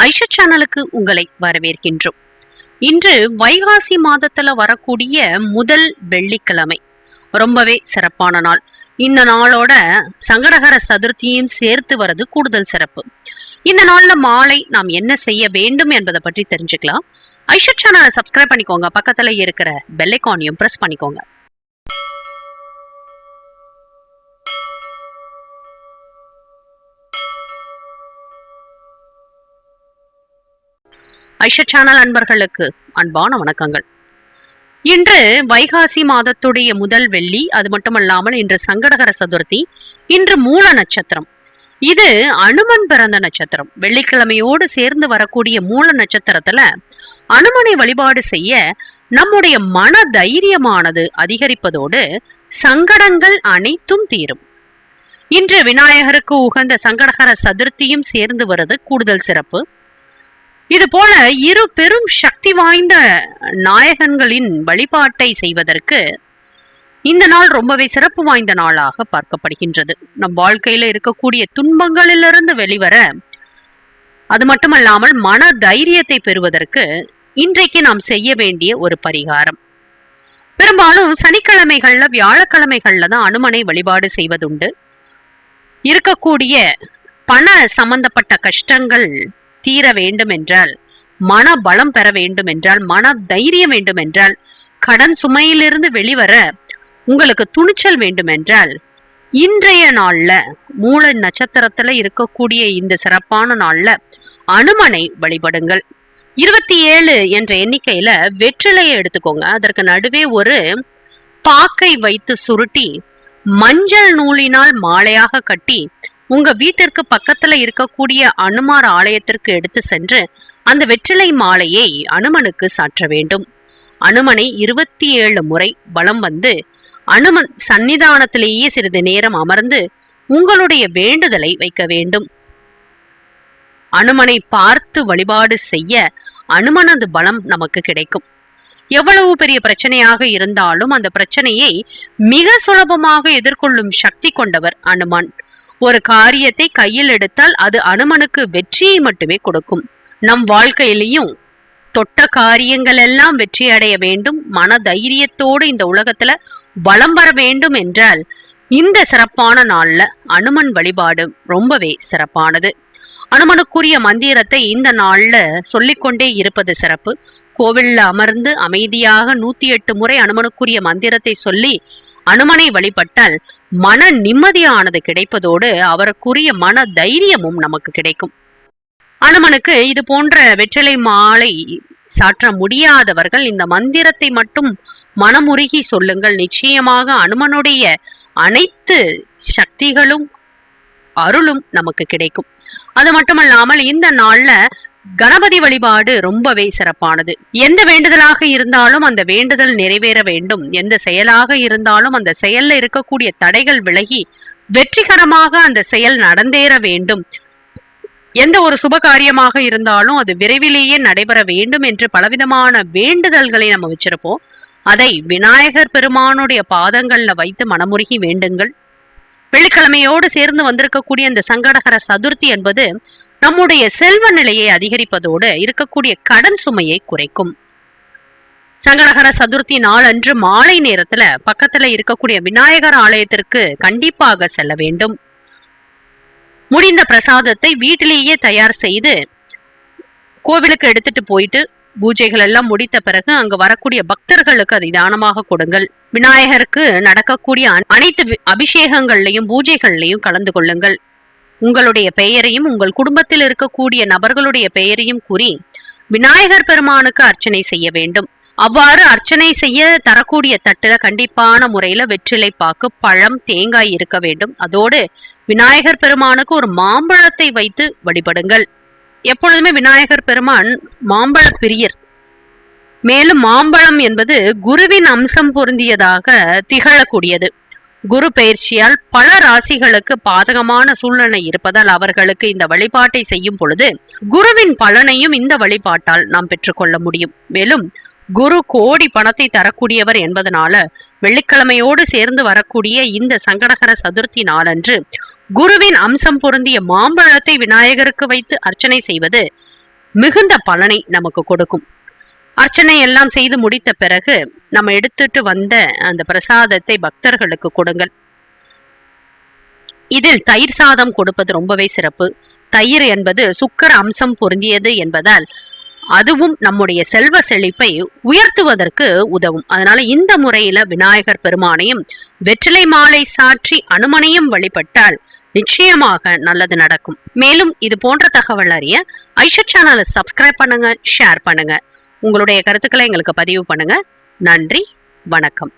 ஐஷா சேனலுக்கு உங்களை வரவேற்கின்றோம். இன்று வைகாசி மாதத்துல வரக்கூடிய முதல் வெள்ளிக்கிழமை. ரொம்பவே சிறப்பான நாள். இந்த நாளோட சங்கடகர சதுர்த்தியும் சேர்த்து வர்றது கூடுதல் சிறப்பு. இந்த நாள்ல மாலை நாம் என்ன செய்ய வேண்டும் என்பதை பற்றி தெரிஞ்சுக்கலாம். ஐஷா சேனலை சப்ஸ்கிரைப் பண்ணிக்கோங்க. பக்கத்துல இருக்கிற பெல்லைக்கானையும் பிரஸ் பண்ணிக்கோங்க. ஐஷா சேனல் அன்பர்களுக்கு அன்பான வணக்கங்கள். இன்று வைகாசி மாதத்துடைய முதல் வெள்ளி அது மட்டுமல்லாமல் இன்று சங்கடகர சதுர்த்தி இன்று மூல நட்சத்திரம். இது அனுமன் பிறந்த நட்சத்திரம். வெள்ளிக்கிழமையோடு சேர்ந்து வரக்கூடிய மூல நட்சத்திரத்துல அனுமனை வழிபாடு செய்ய நம்முடைய மன தைரியமானது அதிகரிப்பதோடு சங்கடங்கள் அனைத்தும் தீரும். இன்று விநாயகருக்கு உகந்த சங்கடகர சதுர்த்தியும் சேர்ந்து வருது கூடுதல் சிறப்பு. இது போல இரு பெரும் சக்தி வாய்ந்த நாயகன்களின் வழிபாட்டை செய்வதற்கு இந்த நாள் ரொம்பவே சிறப்பு வாய்ந்த நாளாக பார்க்கப்படுகின்றது. நம் வாழ்க்கையில இருக்கக்கூடிய துன்பங்களிலிருந்து வெளிவர அது மட்டுமல்லாமல் மன தைரியத்தை பெறுவதற்கு இன்றைக்கு நாம் செய்ய வேண்டிய ஒரு பரிகாரம். பெரும்பாலும் சனிக்கிழமைகள்ல வியாழக்கிழமைகள்ல தான் அனுமனை வழிபாடு செய்வதுண்டு. இருக்கக்கூடிய பண சம்பந்தப்பட்ட கஷ்டங்கள் தீர வேண்டுமென்றால் மன பலம் பெற வேண்டும் என்றால் மன தைரியம் வேண்டுமென்றால் கடன் சுமையிலிருந்து வெளிவர உங்களுக்கு துணிச்சல் வேண்டுமென்றால் இன்றைய நாள்ல மூல நட்சத்திரத்துல இருக்கக்கூடிய இந்த சிறப்பான நாள்ல அனுமனை வழிபடுங்கள். இருபத்தி ஏழு என்ற எண்ணிக்கையில வெற்றிலையை எடுத்துக்கோங்க. அதற்கு நடுவே ஒரு பாக்கை வைத்து சுருட்டி மஞ்சள் நூலினால் மாலையாக கட்டி உங்க வீட்டிற்கு பக்கத்துல இருக்கக்கூடிய அனுமார் ஆலயத்திற்கு எடுத்து சென்று அந்த வெற்றிலை மாலையை அனுமனுக்கு சாற்ற வேண்டும். அனுமனை இருபத்தி ஏழு முறை வலம் வந்து அனுமன் சன்னிதானத்திலேயே சிறிது நேரம் அமர்ந்து உங்களுடைய வேண்டுதலை வைக்க வேண்டும். அனுமனை பார்த்து வழிபாடு செய்ய அனுமனது பலம் நமக்கு கிடைக்கும். எவ்வளவு பெரிய பிரச்சனையாக இருந்தாலும் அந்த பிரச்சனையை மிக சுலபமாக எதிர்கொள்ளும் சக்தி கொண்டவர் அனுமான். ஒரு காரியத்தை கையில் எடுத்தால் அது அனுமனுக்கு வெற்றியை மட்டுமே கொடுக்கும். நம் வாழ்க்கையிலையும் தொட்ட காரியங்கள் எல்லாம் வெற்றி அடைய வேண்டும். மன தைரியத்தோடு இந்த உலகத்துல வலம் வர வேண்டும் என்றால் இந்த சிறப்பான நாள்ல அனுமன் வழிபாடு ரொம்பவே சிறப்பானது. அனுமனுக்குரிய மந்திரத்தை இந்த நாள்ல சொல்லிக்கொண்டே இருப்பது சிறப்பு. கோவில்ல அமர்ந்து அமைதியாக நூத்தி எட்டு முறை அனுமனுக்குரிய மந்திரத்தை சொல்லி அனுமனை வழிபட்டால் மன நிம்மதியானது கிடைப்பதோடு அவருக்குரிய மன தைரியமும் நமக்கு கிடைக்கும். அனுமனுக்கு இது போன்ற வெற்றிலை மாலை சாற்ற முடியாதவர்கள் இந்த மந்திரத்தை மட்டும் மனமுருகி சொல்லுங்கள். நிச்சயமாக அனுமனுடைய அனைத்து சக்திகளும் அருளும் நமக்கு கிடைக்கும். அது மட்டுமல்லாமல் இந்த நாள்ல கணபதி வழிபாடு ரொம்பவே சிறப்பானது. எந்த வேண்டுதலாக இருந்தாலும் அந்த வேண்டுதல் நிறைவேற வேண்டும். எந்த செயலாக இருந்தாலும் அந்த செயல்ல இருக்கக்கூடிய தடைகள் விலகி வெற்றிகரமாக அந்த செயல் நடந்தேற வேண்டும். எந்த ஒரு சுப காரியமாக இருந்தாலும் அது விரைவிலேயே நடைபெற வேண்டும் என்று பலவிதமான வேண்டுதல்களை நம்ம வச்சிருப்போம். அதை விநாயகர் பெருமானுடைய பாதங்கள்ல வைத்து மனமுருகி வேண்டுங்கள். வெள்ளிக்கிழமையோடு சேர்ந்து வந்திருக்கக்கூடிய இந்த சங்கடகர சதுர்த்தி என்பது நம்முடைய செல்வ நிலையை அதிகரிப்பதோடு இருக்கக்கூடிய கடன் சுமையை குறைக்கும். சங்கடகர சதுர்த்தி நாளன்று மாலை நேரத்துல பக்கத்துல இருக்கக்கூடிய விநாயகர் ஆலயத்திற்கு கண்டிப்பாக செல்ல வேண்டும். முடிந்த பிரசாதத்தை வீட்டிலேயே தயார் செய்து கோவிலுக்கு எடுத்துட்டு போயிட்டு பூஜைகள் எல்லாம் முடித்த பிறகு அங்கு வரக்கூடிய பக்தர்களுக்கு அதை தானமாக கொடுங்கள். விநாயகருக்கு நடக்கக்கூடிய அனைத்து வி- அபிஷேகங்கள்லையும் பூஜைகள்லையும் கலந்து கொள்ளுங்கள். உங்களுடைய பெயரையும் உங்கள் குடும்பத்தில் இருக்கக்கூடிய நபர்களுடைய பெயரையும் கூறி விநாயகர் பெருமானுக்கு அர்ச்சனை செய்ய வேண்டும். அவ்வாறு அர்ச்சனை செய்ய தரக்கூடிய தட்டுல கண்டிப்பான முறையில வெற்றிலை பாக்கு பழம் தேங்காய் இருக்க வேண்டும். அதோடு விநாயகர் பெருமானுக்கு ஒரு மாம்பழத்தை வைத்து வழிபடுங்கள். எப்பொழுதுமே விநாயகர் பெருமான் மாம்பழ பிரியர். மேலும் மாம்பழம் என்பது குருவின் அம்சம் பொருந்தியதாக திகழக்கூடியது. குரு பயிற்சியால் பல ராசிகளுக்கு பாதகமான சூழ்நிலை இருப்பதால் அவர்களுக்கு இந்த வழிபாட்டை செய்யும் பொழுது குருவின் பலனையும் இந்த வழிபாட்டால் நாம் பெற்றுக்கொள்ள முடியும். மேலும் குரு கோடி பணத்தை தரக்கூடியவர் என்பதனால வெள்ளிக்கிழமையோடு சேர்ந்து வரக்கூடிய இந்த சங்கடகர சதுர்த்தி நாளன்று குருவின் அம்சம் பொருந்திய மாம்பழத்தை விநாயகருக்கு வைத்து அர்ச்சனை செய்வது மிகுந்த பலனை நமக்கு கொடுக்கும். அர்ச்சனை எல்லாம் செய்து முடித்த பிறகு நம்ம எடுத்துட்டு வந்த அந்த பிரசாதத்தை பக்தர்களுக்கு கொடுங்கள். இதில் தயிர் சாதம் கொடுப்பது ரொம்பவே சிறப்பு. தயிர் என்பது சுக்கர அம்சம் பொருந்தியது என்பதால் அதுவும் நம்முடைய செல்வ செழிப்பை உயர்த்துவதற்கு உதவும். அதனால இந்த முறையில விநாயகர் பெருமானையும் வெற்றிலை மாலை சாற்றி அனுமனையும் வழிபட்டால் நிச்சயமாக நல்லது நடக்கும். மேலும் இது போன்ற தகவல் அறிய ஐஷா சேனலை சப்ஸ்கிரைப் பண்ணுங்க ஷேர் பண்ணுங்க. உங்களுடைய கருத்துக்களை எங்களுக்கு பதிவு பண்ணுங்க. நன்றி வணக்கம்.